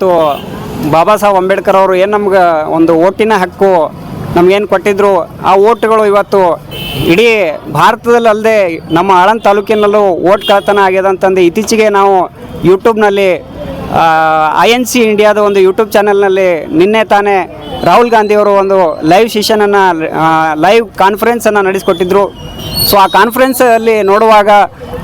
ಇವತ್ತು ಬಾಬಾ ಸಾಹೇಬ್ ಅಂಬೇಡ್ಕರ್ ಅವರು ಏನು ನಮ್ಗೆ ಒಂದು ಓಟಿನ ಹಕ್ಕು ನಮಗೇನು ಕೊಟ್ಟಿದ್ರು, ಆ ಓಟ್ಗಳು ಇವತ್ತು ಇಡೀ ಭಾರತದಲ್ಲಿ ಅಲ್ಲದೆ ನಮ್ಮ ಆಳಂದ ತಾಲೂಕಿನಲ್ಲೂ ಓಟ್ ಕಳ್ತನ ಆಗ್ಯದ ಅಂತಂದು ಇತ್ತೀಚೆಗೆ ನಾವು ಯೂಟ್ಯೂಬ್ನಲ್ಲಿ ಐ ಎನ್ ಸಿ ಇಂಡಿಯಾದ ಒಂದು ಯೂಟ್ಯೂಬ್ ಚಾನೆಲ್ನಲ್ಲಿ ನಿನ್ನೆ ತಾನೇ ರಾಹುಲ್ ಗಾಂಧಿಯವರು ಒಂದು ಲೈವ್ ಸೆಷನನ್ನು ಲೈವ್ ಕಾನ್ಫರೆನ್ಸನ್ನು ನಡೆಸಿಕೊಟ್ಟಿದ್ರು. ಸೊ, ಆ ಕಾನ್ಫರೆನ್ಸಲ್ಲಿ ನೋಡುವಾಗ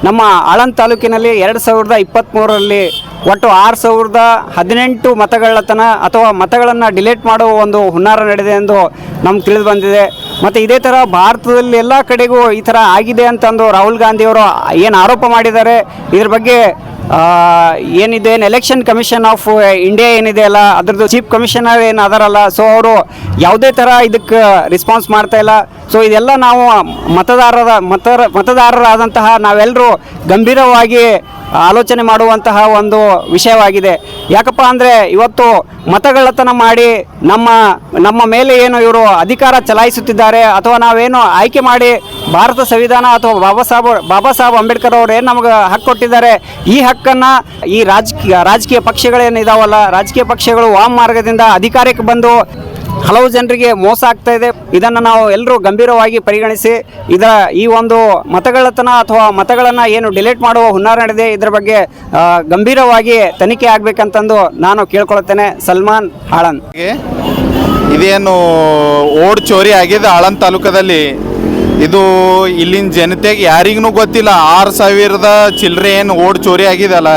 ನಮ್ಮ ಆಳಂದ ತಾಲೂಕಿನಲ್ಲಿ ಎರಡು ಸಾವಿರದ ಇಪ್ಪತ್ತ್ಮೂರರಲ್ಲಿ ಒಟ್ಟು ಆರು ಸಾವಿರದ ಹದಿನೆಂಟು ಮತಗಳತನ ಅಥವಾ ಮತಗಳನ್ನು ಡಿಲೀಟ್ ಮಾಡುವ ಒಂದು ಹುನ್ನಾರ ನಡೆದಿದೆ ಎಂದು ನಮ್ಗೆ ತಿಳಿದು ಬಂದಿದೆ. ಮತ್ತು ಇದೇ ಥರ ಭಾರತದಲ್ಲಿ ಎಲ್ಲ ಕಡೆಗೂ ಈ ಥರ ಆಗಿದೆ ಅಂತಂದು ರಾಹುಲ್ ಗಾಂಧಿಯವರು ಏನು ಆರೋಪ ಮಾಡಿದ್ದಾರೆ. ಇದ್ರ ಬಗ್ಗೆ ಏನಿದೆ, ಏನು ಎಲೆಕ್ಷನ್ ಕಮಿಷನ್ ಆಫ್ ಇಂಡಿಯಾ ಏನಿದೆ ಅಲ್ಲ, ಅದರದ್ದು ಚೀಫ್ ಕಮಿಷನರ್ ಏನು ಅದರಲ್ಲ ಸೊ ಅವರು ಯಾವುದೇ ಥರ ಇದಕ್ಕೆ ರೆಸ್ಪಾನ್ಸ್ ಮಾಡ್ತಾ ಇಲ್ಲ. ಸೊ ಇದೆಲ್ಲ ನಾವು ಮತದಾರರ ಮತ ಮತದಾರರಾದಂತಹ ನಾವೆಲ್ಲರೂ ಗಂಭೀರವಾಗಿ ಆಲೋಚನೆ ಮಾಡುವಂತಹ ಒಂದು ವಿಷಯವಾಗಿದೆ. ಯಾಕಪ್ಪ ಅಂದರೆ ಇವತ್ತು ಮತಗಳ್ಳತನ ಮಾಡಿ ನಮ್ಮ ನಮ್ಮ ಮೇಲೆ ಏನು ಇವರು ಅಧಿಕಾರ ಚಲಾಯಿಸುತ್ತಿದ್ದಾರೆ ಅಥವಾ ನಾವೇನು ಆಯ್ಕೆ ಮಾಡಿ ಭಾರತ ಸಂವಿಧಾನ ಅಥವಾ ಬಾಬಾ ಸಾಹೇಬ್ ಬಾಬಾ ಸಾಹೇಬ್ ಅಂಬೇಡ್ಕರ್ ಅವರು ಏನು ನಮಗೆ ಹಕ್ಕು ಕೊಟ್ಟಿದ್ದಾರೆ, ಈ ಹಕ್ಕನ್ನು ಈ ರಾಜಕೀಯ ರಾಜಕೀಯ ಪಕ್ಷಗಳೇನಿದಾವಲ್ಲ, ರಾಜಕೀಯ ಪಕ್ಷಗಳು ವಾಮ ಮಾರ್ಗದಿಂದ ಅಧಿಕಾರಕ್ಕೆ ಬಂದು ಹಲವು ಜನರಿಗೆ ಮೋಸ ಆಗ್ತಾ ಇದೆ. ಇದನ್ನು ನಾವು ಎಲ್ಲರೂ ಗಂಭೀರವಾಗಿ ಪರಿಗಣಿಸಿ, ಇದರ ಈ ಒಂದು ಮತಗಳತನ ಅಥವಾ ಮತಗಳನ್ನು ಏನು ಡಿಲೀಟ್ ಮಾಡುವ ಹುನ್ನಾರ ನಡೆದಿದೆ, ಇದರ ಬಗ್ಗೆ ಗಂಭೀರವಾಗಿ ತನಿಖೆ ಆಗಬೇಕಂತಂದು ನಾನು ಕೇಳ್ಕೊಳ್ತೇನೆ. ಸಲ್ಮಾನ್ ಆಳನ್ ಇದೇನು ಓಡ್ ಚೋರಿ ಆಗಿದೆ ಆಳನ್ ತಾಲೂಕದಲ್ಲಿ? ಇದು ಇಲ್ಲಿನ ಜನತೆಗೆ ಯಾರಿಗೂ ಗೊತ್ತಿಲ್ಲ. ಆರು ಸಾವಿರದ ಚಿಲ್ಲರೆ ಏನು ಓಡ್ ಚೋರಿ ಆಗಿದೆಲ್ಲ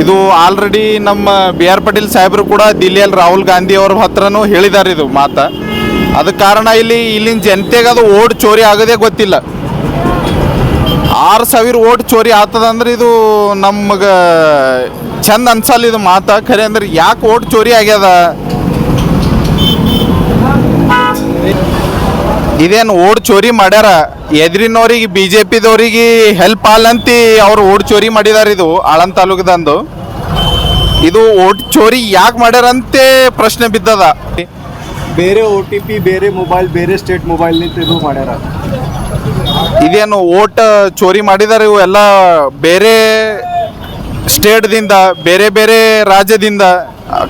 ಇದು ಆಲ್ರೆಡಿ ನಮ್ಮ ಬಿ ಆರ್ ಪಾಟೀಲ್ ಸಾಹೇಬರು ಕೂಡ ದಿಲ್ಲಿಯಲ್ಲಿ ರಾಹುಲ್ ಗಾಂಧಿ ಅವ್ರ ಹತ್ರನೂ ಹೇಳಿದ್ದಾರೆ ಇದು ಮಾತ. ಅದ ಕಾರಣ ಇಲ್ಲಿ ಇಲ್ಲಿನ ಜನತೆಗೆ ಅದು ಓಟ್ ಚೋರಿ ಆಗೋದೇ ಗೊತ್ತಿಲ್ಲ. ಆರು ಸಾವಿರ ಓಟ್ ಚೋರಿ ಆಗ್ತದಂದ್ರೆ ಇದು ನಮಗೆ ಚಂದ ಅನ್ಸಲ್ಲ ಇದು ಮಾತ. ಖರೆ ಅಂದ್ರೆ ಯಾಕೆ ಓಟ್ ಚೋರಿ ಆಗ್ಯದ? ಇದೇನು ಓಡ್ ಚೋರಿ ಮಾಡ್ಯಾರ? ಎದ್ರಿನವ್ರಿಗೆ ಬಿ ಜೆ ಪಿದವ್ರಿಗೆ ಹೆಲ್ಪ್ ಆಲಂತಿ ಅವ್ರು ಓಡ್ ಚೋರಿ ಮಾಡಿದಾರ ಇದು ಆಳಂದ್ ತಾಲೂಕದಂದು. ಇದು ಓಟ್ ಚೋರಿ ಯಾಕೆ ಮಾಡ್ಯಾರಂತೆ ಪ್ರಶ್ನೆ ಬಿದ್ದದ. ಬೇರೆ ಓ ಟಿ ಪಿ ಬೇರೆ ಮೊಬೈಲ್ ಬೇರೆ ಸ್ಟೇಟ್ ಮೊಬೈಲ್ ಇದು ಮಾಡ್ಯಾರ. ಇದೇನು ಓಟ್ ಚೋರಿ ಮಾಡಿದಾರೆ ಇವು ಎಲ್ಲ ಬೇರೆ ಸ್ಟೇಟ್ದಿಂದ ಬೇರೆ ಬೇರೆ ರಾಜ್ಯದಿಂದ?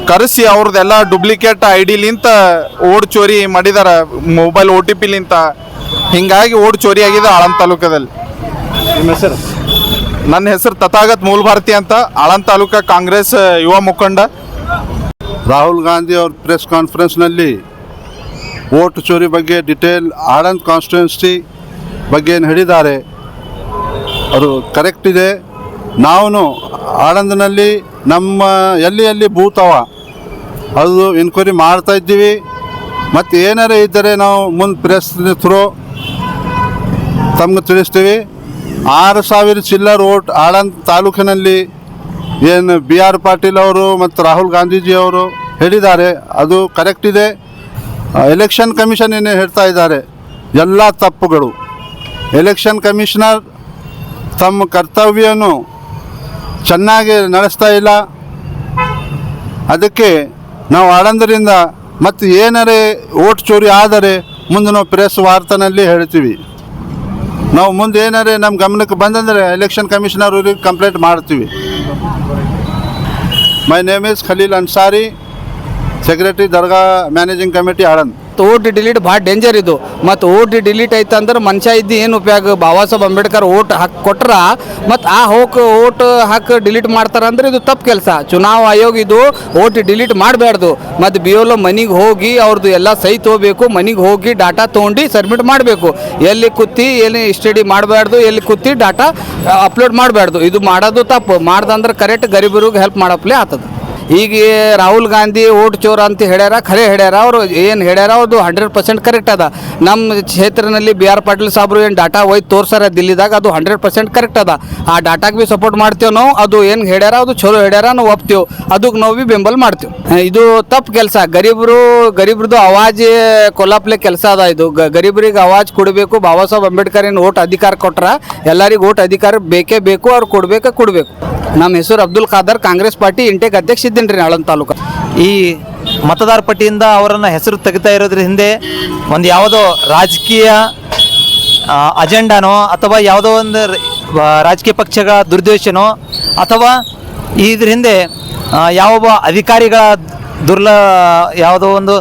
ಕರೆಸಿ ಅವ್ರದ್ದೆಲ್ಲ ಡೂಪ್ಲಿಕೇಟ್ ಐ ಡಿಲಿಂತ ಓಡ್ ಚೋರಿ ಮಾಡಿದಾರ ಮೊಬೈಲ್ ಓ ಟಿ ಪಿಲಿಂತ ಹಿಂಗಾಗಿ ಓಡ್ ಚೋರಿ ಆಗಿದೆ ಆಳಂದ ತಾಲೂಕದಲ್ಲಿ. ನಿಮ್ಮ ಹೆಸರು? ನನ್ನ ಹೆಸರು ತಥಾಗತ್ ಮೂಲ ಭಾರತಿ ಅಂತ ಆಳಂದ ತಾಲೂಕ ಕಾಂಗ್ರೆಸ್ ಯುವ ಮುಖಂಡ. ರಾಹುಲ್ ಗಾಂಧಿ ಅವ್ರ ಪ್ರೆಸ್ ಕಾನ್ಫರೆನ್ಸ್ನಲ್ಲಿ ಓಟ್ ಚೋರಿ ಬಗ್ಗೆ ಡಿಟೇಲ್ ಆಳಂದ್ ಕಾನ್ಸ್ಟಿಟ್ಯೂನ್ಸಿ ಬಗ್ಗೆ ಏನು ಹೇಳಿದ್ದಾರೆ? ಅದು ಕರೆಕ್ಟ್ ಇದೆ. ನಾವು ಆಳಂದಿನಲ್ಲಿ ನಮ್ಮ ಎಲ್ಲಿ ಎಲ್ಲಿ ಭೂತವ, ಅದು ಎನ್ಕ್ವೈರಿ ಮಾಡ್ತಾ ಇದ್ದೀವಿ. ಮತ್ತು ಏನಾರೇ ಇದ್ದರೆ ನಾವು ಮುಂದೆ ಪ್ರೆಸ್ ಥ್ರೂ ತಮ್ಗೆ ತಿಳಿಸ್ತೀವಿ. ಆರು ಸಾವಿರ ಚಿಲ್ಲರ್ ಓಟ್ ಆಳಂದ್ ತಾಲೂಕಿನಲ್ಲಿ ಏನು ಬಿ ಆರ್ ಪಾಟೀಲ್ ಅವರು ಮತ್ತು ರಾಹುಲ್ ಗಾಂಧೀಜಿ ಅವರು ಹೇಳಿದ್ದಾರೆ. ಅದು ಕರೆಕ್ಟ್ ಇದೆ. ಎಲೆಕ್ಷನ್ ಕಮಿಷನ್ ಏನೇ ಹೇಳ್ತಾ ಇದ್ದಾರೆ. ಎಲ್ಲ ತಪ್ಪುಗಳು. ಎಲೆಕ್ಷನ್ ಕಮಿಷನರ್ ತಮ್ಮ ಕರ್ತವ್ಯವನ್ನು ಚೆನ್ನಾಗಿ ನಡೆಸ್ತಾ ಇಲ್ಲ. ಅದಕ್ಕೆ ನಾವು ಆಡಂದರಿಂದ ಮತ್ತು ಏನರೇ ಓಟ್ ಚೋರಿ ಆದರೆ ಮುಂದೆ ನಾವು ಪ್ರೆಸ್ ವಾರ್ತಾನಲ್ಲಿ ಹೇಳ್ತೀವಿ. ನಾವು ಮುಂದೆ ಏನಾರೇ ನಮ್ಮ ಗಮನಕ್ಕೆ ಬಂದಂದರೆ ಎಲೆಕ್ಷನ್ ಕಮಿಷನರ್ ಅವ್ರಿಗೆ ಕಂಪ್ಲೇಂಟ್ ಮಾಡ್ತೀವಿ. My name is Khaleel Ansari secretary Dargah managing committee Aland vote delete ಭಾಳ ಡೇಂಜರ್ ಇದು. ಮತ್ತು ಓಟ್ ಡಿಲೀಟ್ ಐತಂದ್ರೆ ಅಂದ್ರೆ ಮನುಷ್ಯ ಇದ್ದು ಏನು ಉಪಯೋಗ? ಬಾಬಾ ಸಾಹೇಬ್ ಅಂಬೇಡ್ಕರ್ ಓಟ್ ಹಾಕಿ ಕೊಟ್ರ ಮತ್ತು ಆ ಹೋಕ್ ಓಟ್ ಹಾಕಿ ಡಿಲೀಟ್ ಮಾಡ್ತಾರೆ ಅಂದ್ರೆ ಇದು ತಪ್ಪು ಕೆಲಸ. ಚುನಾವ್ ಆಯೋಗ ಇದು ಓಟ್ ಡಿಲೀಟ್ ಮಾಡಬಾರ್ದು ಮತ್ತು ಬಿ ಎಲ್ ಮನೆಗೆ ಹೋಗಿ ಅವ್ರದ್ದು ಎಲ್ಲ ಸಹಿ ತೊಗೋಬೇಕು, ಮನೆಗೆ ಹೋಗಿ ಡಾಟಾ ತೊಗೊಂಡು ಸಬ್ಮಿಟ್ ಮಾಡಬೇಕು. ಎಲ್ಲಿ ಕೂತಿ, ಎಲ್ಲಿ ಸ್ಟಡಿ ಮಾಡಬಾರ್ದು ಎಲ್ಲಿ ಕೂತಿ ಡಾಟಾ ಅಪ್ಲೋಡ್ ಮಾಡಬಾರ್ದು ಇದು ಮಾಡೋದು ತಪ್ಪು. ಮಾಡ್ದಂದ್ರೆ ಕರೆಕ್ಟ್ ಗರೀಬರಿಗೆ ಹೆಲ್ಪ್ ಮಾಡಪ್ಲೇ ಆಗ್ತದೆ. ಈಗ ರಾಹುಲ್ ಗಾಂಧಿ ಓಟ್ ಚೋರ ಅಂತ ಹೇಳ್ಯಾರ, ಖರೆ ಹೇಳ್ಯಾರ, ಅವರು ಏನು ಹೇಳ್ಯಾರ ಅದು ಹಂಡ್ರೆಡ್ ಪರ್ಸೆಂಟ್ ಕರೆಕ್ಟ್ ಅದ. ನಮ್ಮ ಕ್ಷೇತ್ರದಲ್ಲಿ ಬಿ ಆರ್ ಪಾಟೀಲ್ ಸಾಬ್ರು ಏನು ಡಾಟಾ ಒಯ್ದು ತೋರ್ಸಾರ ದಿಲ್ಲಿದಾಗ, ಅದು ಹಂಡ್ರೆಡ್ ಪರ್ಸೆಂಟ್ ಕರೆಕ್ಟ್ ಅದ. ಆ ಡಾಟಾಗೆ ಭೀ ಸಪೋರ್ಟ್ ಮಾಡ್ತೇವೆ ನಾವು, ಅದು ಏನು ಹೇಳ್ಯಾರ, ಅದು ಚಲೋ ಹೇಳ್ಯಾರ ನಾವು ಒಪ್ತೇವೆ. ಅದಕ್ಕೆ ನಾವು ಭೀ ಬೆಂಬಲ ಮಾಡ್ತೇವೆ. ಇದು ತಪ್ಪು ಕೆಲಸ. ಗರೀಬರು ಗರೀಬ್ರದ್ದು ಅವಾಜ್ ಕೊಲ್ಲಾಪ್ಲೆ ಕೆಲಸ ಅದ ಇದು. ಗರೀಬರಿಗೆ ಅವಾಜ್ ಕೊಡಬೇಕು ಬಾಬಾ ಸಾಹೇಬ್ ಅಂಬೇಡ್ಕರ್ ಏನು ಓಟ್ ಅಧಿಕಾರ ಕೊಟ್ರ, ಎಲ್ಲರಿಗೂ ಓಟ್ ಅಧಿಕಾರ ಬೇಕೇ ಬೇಕು, ಅವ್ರು ಕೊಡಬೇಕು ಕೊಡಬೇಕು. ನಮ್ಮ ಹೆಸರು ಅಬ್ದುಲ್ ಖಾದರ್, ಕಾಂಗ್ರೆಸ್ ಪಾರ್ಟಿ ಇಂಟೆಕ್ ಅಧ್ಯಕ್ಷ ಇದ್ದೀನಿ ರೀ ಆಳಂದ ತಾಲೂಕು. ಈ ಮತದಾರ ಪಟ್ಟಿಯಿಂದ ಅವರನ್ನು ಹೆಸರು ತೆಗಿತಾ ಇರೋದ್ರ ಹಿಂದೆ ಒಂದು ಯಾವುದೋ ರಾಜಕೀಯ ಅಜೆಂಡಾನೋ ಅಥವಾ ಯಾವುದೋ ಒಂದು ರಾಜಕೀಯ ಪಕ್ಷಗಳ ದುರ್ದೇಶನೋ ಅಥವಾ ಇದ್ರ ಹಿಂದೆ ಯಾವೊಬ್ಬ ಯಾವ ಅಧಿಕಾರಿಗಳ ದುರ್ಲ, ಯಾವುದೋ ಒಂದು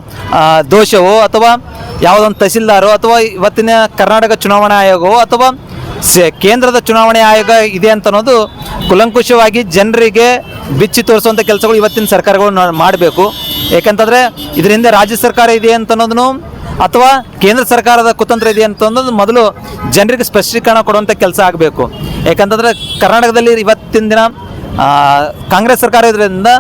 ದೋಷವೋ ಅಥವಾ ಯಾವುದೋ ಒಂದು ತಹಸೀಲ್ದಾರೋ ಅಥವಾ ಇವತ್ತಿನ ಕರ್ನಾಟಕ ಚುನಾವಣಾ ಆಯೋಗವೋ ಅಥವಾ ಕೇಂದ್ರದ ಚುನಾವಣೆ ಆಯೋಗ ಇದೆ ಅಂತ ಅನ್ನೋದು ಕುಲಂಕುಷವಾಗಿ ಜನರಿಗೆ ಬಿಚ್ಚಿ ತೋರಿಸುವಂಥ ಕೆಲಸಗಳು ಇವತ್ತಿನ ಸರ್ಕಾರಗಳು ಮಾಡಬೇಕು. ಏಕೆಂತಂದರೆ ಇದರಿಂದ ರಾಜ್ಯ ಸರ್ಕಾರ ಇದೆ ಅಂತ ಅನ್ನೋದನ್ನು ಅಥವಾ ಕೇಂದ್ರ ಸರ್ಕಾರದ ಕುತಂತ್ರ ಇದೆ ಅಂತ ಅನ್ನೋದು ಮೊದಲು ಜನರಿಗೆ ಸ್ಪಷ್ಟೀಕರಣ ಕೊಡುವಂಥ ಕೆಲಸ ಆಗಬೇಕು. ಯಾಕಂತಂದರೆ ಕರ್ನಾಟಕದಲ್ಲಿ ಇವತ್ತಿನ ದಿನ ಕಾಂಗ್ರೆಸ್ ಸರ್ಕಾರ ಇದರಿಂದ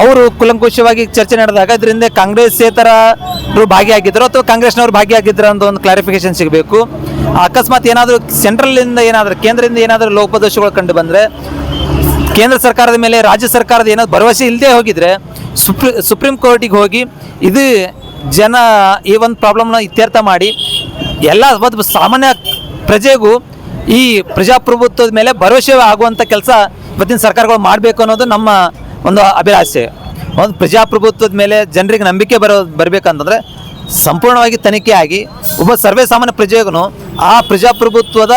ಅವರು ಕುಲಂಕುಷವಾಗಿ ಚರ್ಚೆ ನಡೆದಾಗ ಇದರಿಂದ ಕಾಂಗ್ರೆಸ್ಸೇತರರು ಭಾಗಿಯಾಗಿದ್ದರು ಅಥವಾ ಕಾಂಗ್ರೆಸ್ನವರು ಭಾಗಿಯಾಗಿದ್ದರು ಅಂತ ಒಂದು ಕ್ಲಾರಿಫಿಕೇಶನ್ ಸಿಗಬೇಕು. ಅಕಸ್ಮಾತ್ ಏನಾದರೂ ಸೆಂಟ್ರಲಿಂದ ಏನಾದರೂ, ಕೇಂದ್ರದಿಂದ ಏನಾದರೂ ಲೋಪದೋಷಗಳು ಕಂಡು ಬಂದರೆ, ಕೇಂದ್ರ ಸರ್ಕಾರದ ಮೇಲೆ ರಾಜ್ಯ ಸರ್ಕಾರದ ಏನಾದರೂ ಭರವಸೆ ಇಲ್ಲದೆ ಹೋಗಿದ್ರೆ, ಸುಪ್ರೀ, ಸುಪ್ರೀಂ ಕೋರ್ಟಿಗೆ ಹೋಗಿ ಇದು ಜನ ಈ ಒಂದು ಪ್ರಾಬ್ಲಮ್ನ ಇತ್ಯರ್ಥ ಮಾಡಿ, ಎಲ್ಲ ಒಂದು ಸಾಮಾನ್ಯ ಪ್ರಜೆಗೂ ಈ ಪ್ರಜಾಪ್ರಭುತ್ವದ ಮೇಲೆ ಭರವಸೆ ಆಗುವಂಥ ಕೆಲಸ ಇವತ್ತಿನ ಸರ್ಕಾರಗಳು ಮಾಡಬೇಕು ಅನ್ನೋದು ನಮ್ಮ ಒಂದು ಅಭಿಲಾಷೆ, ಒಂದು ಪ್ರಜಾಪ್ರಭುತ್ವದ ಮೇಲೆ ಜನರಿಗೆ ನಂಬಿಕೆ ಬರೋ, ಬರಬೇಕಂತಂದ್ರೆ ಸಂಪೂರ್ಣವಾಗಿ ತನಿಖೆ ಆಗಿ ಒಬ್ಬ ಸರ್ವೇ ಸಾಮಾನ್ಯ ಪ್ರಜೆಗೂ ಆ ಪ್ರಜಾಪ್ರಭುತ್ವದ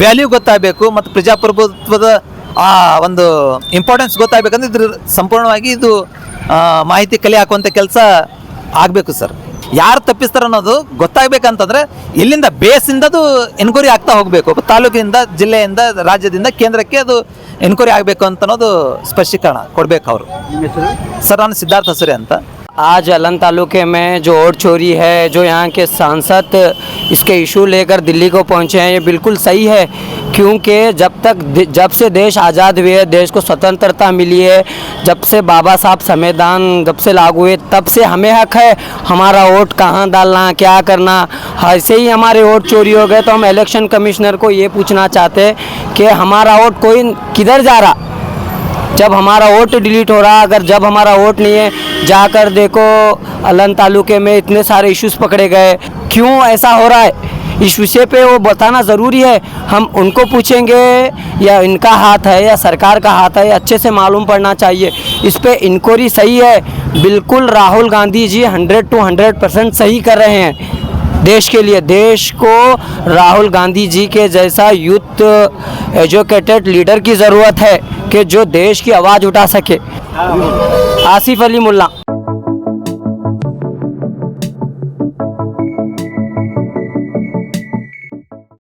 ವ್ಯಾಲ್ಯೂ ಗೊತ್ತಾಗಬೇಕು ಮತ್ತು ಪ್ರಜಾಪ್ರಭುತ್ವದ ಆ ಒಂದು ಇಂಪಾರ್ಟೆನ್ಸ್ ಗೊತ್ತಾಗಬೇಕಂದ್ರೆ ಇದ್ರ ಸಂಪೂರ್ಣವಾಗಿ ಇದು ಮಾಹಿತಿ ಕಲೆ ಹಾಕುವಂಥ ಕೆಲಸ ಆಗಬೇಕು ಸರ್. ಯಾರು ತಪ್ಪಿಸ್ತಾರೆ ಅನ್ನೋದು ಗೊತ್ತಾಗಬೇಕಂತಂದ್ರೆ ಇಲ್ಲಿಂದ ಬೇಸಿಂದ ಅದು ಎನ್ಕ್ವೈರಿ ಆಗ್ತಾ ಹೋಗಬೇಕು. ತಾಲೂಕಿನಿಂದ, ಜಿಲ್ಲೆಯಿಂದ, ರಾಜ್ಯದಿಂದ, ಕೇಂದ್ರಕ್ಕೆ ಅದು ಎನ್ಕ್ವೈರಿ ಆಗಬೇಕು ಅಂತ ಅನ್ನೋದು ಸ್ಪಷ್ಟೀಕರಣ ಕೊಡಬೇಕು ಅವರು. ಸರ್ ನಾನು ಸಿದ್ಧಾರ್ಥ ಸರಿ ಅಂತ. आज अलन तालुके में जो ओट चोरी है, जो यहाँ के सांसद इसके इशू लेकर दिल्ली को पहुँचे हैं, ये बिल्कुल सही है, क्योंकि जब तक जब से देश आज़ाद हुए है देश को स्वतंत्रता मिली है, जब से बाबा साहब संविधान जब से लागू हुए, तब से हमें हक है, हमारा वोट कहाँ डालना, क्या करना, ऐसे ही हमारे वोट चोरी हो गए तो हम इलेक्शन कमिश्नर को ये पूछना चाहते हैं कि हमारा वोट कोई किधर जा रहा जब हमारा वोट डिलीट हो रहा, अगर जब हमारा वोट नहीं है, जाकर देखो, अलन तालुके में इतने सारे इश्यूज़ पकड़े गए। क्यों ऐसा हो रहा है? इस विषय पे वो बताना ज़रूरी है। हम उनको पूछेंगे, या इनका हाथ है, या सरकार का हाथ है, अच्छे से मालूम पड़ना चाहिए। इस पर इंक्वायरी सही है। बिल्कुल Rahul Gandhi ji hundred to hundred percent सही कर रहे हैं। देश के लिए, देश को राहुल गांधी जी के जैसा यूथ एजुकेटेड लीडर की ज़रूरत है। कि जो देश की आवाज़ उठा सके। आसिफ अली मुल्ला।